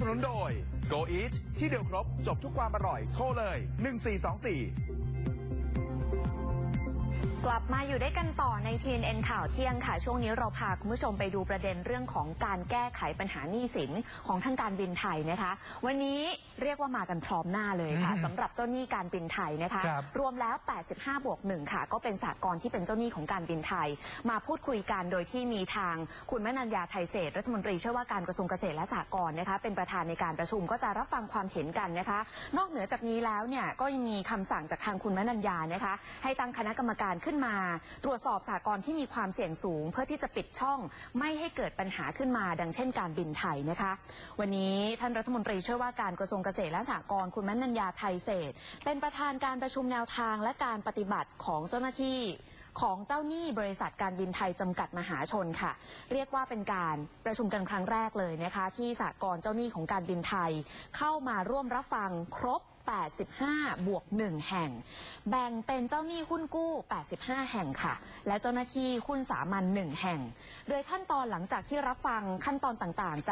สนุนโดย Go Eat ที่เดียวครบ จบทุกความอร่อย โทรเลย 1424 กลับมาอยู่ด้วยกันต่อใน TNN ข่าวเที่ยงค่ะ ช่วงนี้เราพาคุณผู้ชมไปดูประเด็นเรื่องของการแก้ไขปัญหาหนี้สินของทางการบินไทยนะคะ วันนี้เรียกว่ามากันพร้อมหน้าเลยค่ะอืมสำหรับเจ้าหนี้การบินไทยนะคะ ครับรวมแล้ว 85 บวก1ค่ะ ก็เป็นสากลที่เป็นเจ้าหนี้ของการบินไทย มาพูดคุยกันโดยที่มีทางคุณมนัญญาไทยเศรษฐ์รัฐมนตรีช่วยว่าการกระทรวงเกษตรและสหกรณ์นะคะ เป็นประธานในการประชุมก็จะรับฟังความเห็นกันนะคะ นอกเหนือจากนี้แล้วเนี่ยก็ยังมีคำสั่งจากทางคุณมนัญญานะคะ ให้ตั้งคณะกรรมการขึ้นมา ตรวจสอบสากลที่มีความเสี่ยงสูง เพื่อที่จะปิดช่องไม่ให้เกิดปัญหาขึ้นมา ดังเช่นการบินไทยนะคะ วันนี้ท่านรัฐมนตรีช่วยว่าการกระทรวงเกษตรและสหกรณ์คุณมนัญญาไทยเศษ เป็นประธานการประชุมแนวทางและการปฏิบัติของเจ้าหน้าที่ของเจ้าหนี้บริษัทการบินไทยจำกัดมหาชนค่ะ เรียกว่าเป็นการประชุมกันครั้งแรกเลยนะคะ ที่สากลเจ้าหนี้ของการบินไทย เข้ามาร่วมรับฟังครบ 85 บวก 1 แห่ง แบ่งเป็นเจ้าหนี้หุ้นกู้ 85 แห่งค่ะ และเจ้าหน้าที่หุ้นสามัญ1แห่ง โดยขั้นตอนหลังจากที่รับฟังขั้นตอนต่างๆ